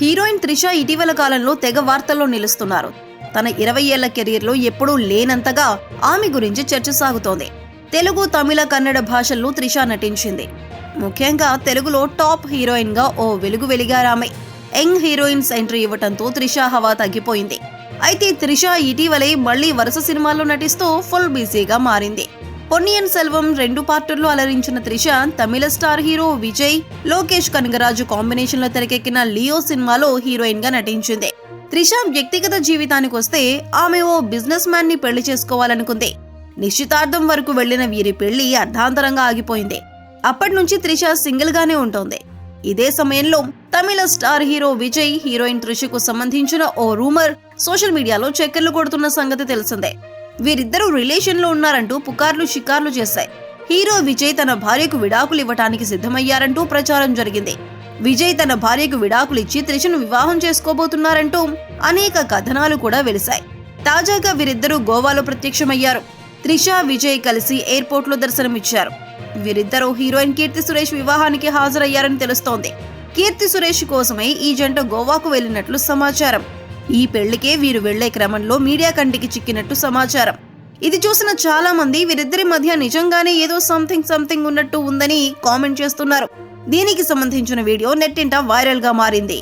Heroine Trisha ఇటీవల కాలంలో తెగ వార్తల్లో నిలుస్తున్నారు. తన ఇరవై ఏళ్ళ కెరీర్లో ఎప్పుడూ లేనంతగా ఆమె గురించి చర్చ సాగుతోంది. తెలుగు తమిళ కన్నడ భాషల్లో త్రిష నటించింది. ముఖ్యంగా తెలుగులో టాప్ హీరోయిన్గా ఓ వెలుగు వెలిగారామె యంగ్ హీరోయిన్స్ ఎంట్రీ ఇవ్వటంతో త్రిష హవా తగ్గిపోయింది. అయితే త్రిష ఇటీవలే మళ్ళీ వరుస సినిమాల్లో నటిస్తూ ఫుల్ బిజీగా మారింది. పొన్నియన్ సెల్వం రెండు పార్టుల్లో అలరించిన త్రిష తమిళ స్టార్ హీరో విజయ్ లోకేష్ కనగరాజు కాంబినేషన్లో తెరకెక్కిన లియో సినిమాలో హీరోయిన్గా నటించింది. త్రిష వ్యక్తిగత జీవితానికి వస్తే ఆమె ఓ బిజినెస్ మ్యాన్ని పెళ్ళి చేసుకోవాలనుకుంది. నిశ్చితార్థం వరకు వెళ్ళిన వీరి పెళ్ళి అర్ధాంతరంగా ఆగిపోయింది. అప్పటి నుంచి త్రిష సింగిల్ గానే ఉంటోంది. ఇదే సమయంలో Tamil star hero Vijay heroine త్రిషకు సంబంధించిన ఓ రూమర్ సోషల్ మీడియాలో చక్కర్లు కొడుతున్న సంగతి తెలిసిందే. వీరిద్దరూ రిలేషన్లో ఉన్నారంటూ పుకార్లు షికార్లు చేశాయి. హీరో విజయ్ తన భార్యకు విడాకులు ఇవ్వటానికి సిద్ధమయ్యారంటూ ప్రచారం జరిగింది. విజయ్ తన భార్యకు విడాకులు ఇచ్చి త్రిషను వివాహం చేసుకోబోతున్నారంటూ అనేక కథనాలు కూడా వెలిశాయి. తాజాగా వీరిద్దరూ గోవాలో ప్రత్యక్షమయ్యారు. త్రిష విజయ్ కలిసి ఎయిర్పోర్ట్లో దర్శనమిచ్చారు. వీరిద్దరూ హీరోయిన్ కీర్తి సురేష్ వివాహానికి హాజరయ్యారని తెలుస్తోంది. కీర్తి సురేష్ కోసమై ఈ జంట గోవాకు వెళ్ళినట్లు సమాచారం. ఈ పెళ్ళికే వీరు వెళ్ళే క్రమంలో మీడియా కంటికి చిక్కినట్టు సమాచారం. ఇది చూసిన చాలా మంది వీరిద్దరి మధ్య నిజంగానే ఏదో సంథింగ్ సంథింగ్ ఉన్నట్టు ఉందని కామెంట్ చేస్తున్నారు. దీనికి సంబంధించిన వీడియో నెట్టింట వైరల్గా మారింది.